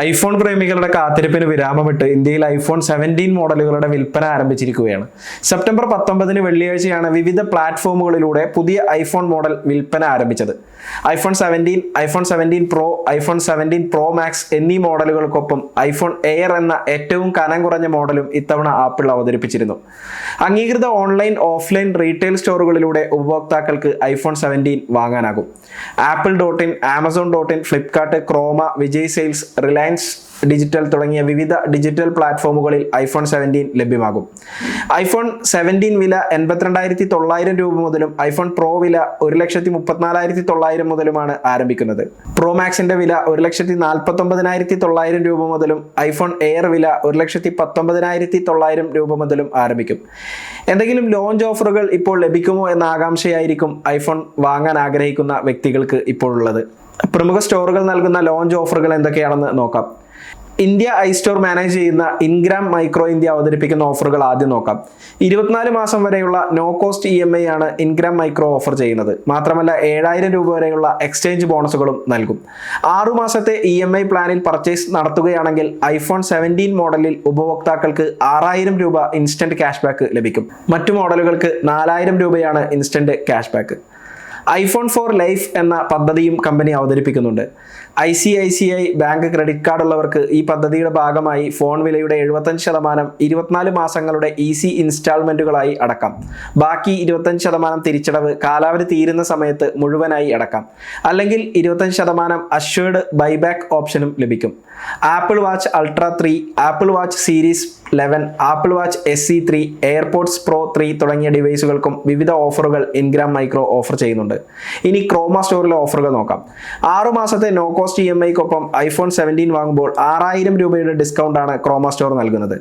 IPhone പ്രേമികളുടെ കാത്തിരിപ്പിന് വിരാമമിട്ട് ഇന്ത്യയിൽ iPhone seventeen മോഡലുകളുടെ വിൽപ്പന ആരംഭിച്ചിരിക്കുകയാണ്. സെപ്റ്റംബർ പത്തൊമ്പതിന് വെള്ളിയാഴ്ചയാണ് വിവിധ പ്ലാറ്റ്ഫോമുകളിലൂടെ പുതിയ ഐഫോൺ മോഡൽ വിൽപ്പന ആരംഭിച്ചത്. IPhone seventeen iPhone seventeen pro iPhone seventeen pro max എന്നീ മോഡലുകൾക്കൊപ്പം ഐഫോൺ എയർ എന്ന ഏറ്റവും കനം കുറഞ്ഞ മോഡലും ഇത്തവണ ആപ്പിൾ അവതരിപ്പിച്ചിരുന്നു. അംഗീകൃത ഓൺലൈൻ ഓഫ്ലൈൻ റീറ്റെയിൽ സ്റ്റോറുകളിലൂടെ ഉപഭോക്താക്കൾക്ക് iPhone seventeen വാങ്ങാനാകും. Apple dot in Amazon dot in Flipkart Croma Vijay Sales Reliance Thanks. Digital തുടങ്ങിയ വിവിധ ഡിജിറ്റൽ പ്ലാറ്റ്ഫോമുകളിൽ ഐഫോൺ സെവന്റീൻ ലഭ്യമാകും. ഐഫോൺ സെവന്റീൻ വില എൺപത്തിരണ്ടായിരത്തി തൊള്ളായിരം രൂപ മുതലും ഐഫോൺ പ്രോ വില ഒരു ലക്ഷത്തി മുപ്പത്തിനാലായിരത്തി തൊള്ളായിരം മുതലുമാണ് ആരംഭിക്കുന്നത്. പ്രോ മാക്സിന്റെ വില ഒരു ലക്ഷത്തി നാൽപ്പത്തൊമ്പതിനായിരത്തി തൊള്ളായിരം രൂപ മുതലും ഐഫോൺ എയർ വില ഒരു ലക്ഷത്തി പത്തൊമ്പതിനായിരത്തി തൊള്ളായിരം രൂപ മുതലും ആരംഭിക്കും. എന്തെങ്കിലും ലോഞ്ച് ഓഫറുകൾ ഇപ്പോൾ ലഭിക്കുമോ എന്ന ആകാംക്ഷയായിരിക്കും ഐഫോൺ വാങ്ങാൻ ആഗ്രഹിക്കുന്ന വ്യക്തികൾക്ക് ഇപ്പോഴുള്ളത് പ്രമുഖ സ്റ്റോറുകൾ നൽകുന്ന ലോഞ്ച് ഓഫറുകൾ എന്തൊക്കെയാണെന്ന് നോക്കാം. ഇന്ത്യ ഐ സ്റ്റോർ മാനേജ് ചെയ്യുന്ന ഇൻഗ്രാം മൈക്രോ ഇന്ത്യ അവതരിപ്പിക്കുന്ന ഓഫറുകൾ ആദ്യം നോക്കാം. ഇരുപത്തിനാല് മാസം വരെയുള്ള no cost E M I ആണ് ഇൻഗ്രാം മൈക്രോ ഓഫർ ചെയ്യുന്നത്. മാത്രമല്ല ഏഴായിരം രൂപ വരെയുള്ള എക്സ്ചേഞ്ച് ബോണസുകളും നൽകും. ആറു മാസത്തെ ഇ എം ഐ പ്ലാനിൽ പർച്ചേസ് നടത്തുകയാണെങ്കിൽ ഐഫോൺ സെവന്റീൻ മോഡലിൽ ഉപഭോക്താക്കൾക്ക് ആറായിരം രൂപ ഇൻസ്റ്റന്റ് ക്യാഷ് ബാക്ക് ലഭിക്കും. മറ്റു മോഡലുകൾക്ക് നാലായിരം രൂപയാണ് instant cash back iPhone for life എന്ന പദ്ധതിയും കമ്പനി അവതരിപ്പിക്കുന്നുണ്ട്. I C I C I bank credit card ഉള്ളവർക്ക് ഈ പദ്ധതിയുടെ ഭാഗമായി ഫോൺ വിലയുടെ എഴുപത്തഞ്ച് ശതമാനം ഇരുപത്തിനാല് മാസങ്ങളുടെ ഈസി ഇൻസ്റ്റാൾമെന്റുകളായി അടക്കാം. ബാക്കി ഇരുപത്തഞ്ച് ശതമാനം തിരിച്ചടവ് കാലാവധി തീരുന്ന സമയത്ത് മുഴുവനായി അടക്കാം. അല്ലെങ്കിൽ ഇരുപത്തഞ്ച് ശതമാനം അഷ്വേർഡ് ബൈബാക്ക് ഓപ്ഷനും ലഭിക്കും. Apple watch ultra three Apple watch series eleven Apple watch S C three AirPods pro three തുടങ്ങിയ ഡിവൈസുകൾക്കും വിവിധ ഓഫറുകൾ ഇൻഗ്രാം മൈക്രോ ഓഫർ ചെയ്യുന്നുണ്ട്. ഇനി ക്രോമ സ്റ്റോറിലെ ഓഫറുകൾ നോക്കാം. ആറു മാസത്തെ നോ കോസ്റ്റ് ഇ എം ഐക്കൊപ്പം ഐഫോൺ സെവന്റീൻ വാങ്ങുമ്പോൾ ആറായിരം രൂപയുടെ ഡിസ്കൗണ്ട് ആണ് ക്രോമ സ്റ്റോർ നൽകുന്നത്.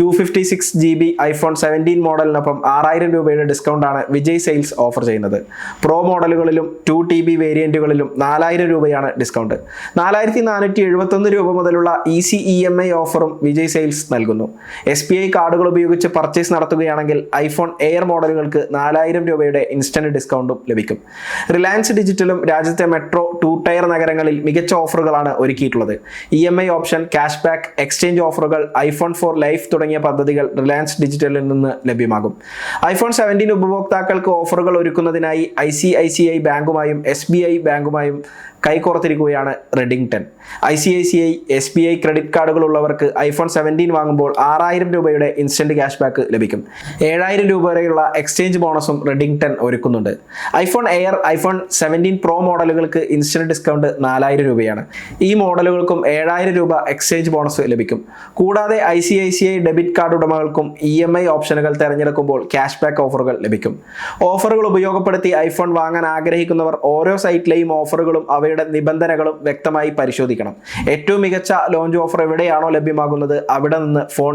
Two fifty six G B iPhone seventeen മോഡലിനൊപ്പം ആറായിരം രൂപയുടെ ഡിസ്കൗണ്ട് ആണ് വിജയ് സെയിൽസ് ഓഫർ ചെയ്യുന്നത്. പ്രോ മോഡലുകളിലും ടു ടി ബി വേരിയന്റുകളിലും നാലായിരം രൂപയാണ് ഡിസ്കൗണ്ട് നാലായിരത്തി നാനൂറ്റി എഴുപത്തൊന്ന് രൂപ മുതലുള്ള E C E M I ഓഫറും വിജയ് സെയിൽസ് നൽകുന്നു. എസ് ബി ഐ കാർഡുകൾ ഉപയോഗിച്ച് പർച്ചേസ് നടത്തുകയാണെങ്കിൽ ഐഫോൺ എയർ മോഡലുകൾക്ക് നാലായിരം രൂപയുടെ ഇൻസ്റ്റന്റ് ഡിസ്കൗണ്ടും ലഭിക്കും. റിലയൻസ് ഡിജിറ്റലും രാജ്യത്തെ മെട്രോ ടു ടയർ നഗരങ്ങളിൽ മികച്ച ഓഫറുകളാണ് ഒരുക്കിയിട്ടുള്ളത്. E M I option cash back exchange ഓഫറുകൾ ഐഫോൺ ഫോർ ലൈഫ് തുടങ്ങിയ പദ്ധതികൾ റിലയൻസ് ഡിജിറ്റലിൽ നിന്ന് ലഭ്യമാകും. ഐഫോൺ സെവന്റീൻ ഉപഭോക്താക്കൾക്ക് ഓഫറുകൾ ഒരുക്കുന്നതിനായി I C I C I ബാങ്കുമായും S B I ബാങ്കുമായും കൈകോർത്തിരിക്കുകയാണ് Redington I C I C I S B I credit കാർഡുകൾ ഉള്ളവർക്ക് ഐഫോൺ സെവന്റീൻ വാങ്ങുമ്പോൾ ആറായിരം രൂപയുടെ ഇൻസ്റ്റന്റ് ക്യാഷ് ബാക്ക് ലഭിക്കും. ഏഴായിരം രൂപ വരെയുള്ള എക്സ്ചേഞ്ച് ബോണസും റെഡിംഗ്ടൺ ഒരുക്കുന്നുണ്ട്. IPhone air iPhone seventeen pro മോഡലുകൾക്ക് instant discount നാലായിരം രൂപയാണ്. ഈ മോഡലുകൾക്കും ഏഴായിരം രൂപ എക്സ്ചേഞ്ച് ബോണസ് ലഭിക്കും. കൂടാതെ I C I C I debit card ഉടമകൾക്കും E M I ഓപ്ഷനുകൾ തിരഞ്ഞെടുക്കുമ്പോൾ ക്യാഷ് ബാക്ക് ഓഫറുകൾ ലഭിക്കും. ഓഫറുകൾ ഉപയോഗപ്പെടുത്തി ഐഫോൺ വാങ്ങാൻ ആഗ്രഹിക്കുന്നവർ ഓരോ സൈറ്റിലെയും ഓഫറുകളും അവയുടെ നിബന്ധനകളും വ്യക്തമായി പരിശോധിക്കണം. ഏറ്റവും മികച്ച ലോഞ്ച് ഓഫർ എവിടെയാണോ ലഭ്യമാകുന്നത് അവിടെ നിന്ന് ഫോൺ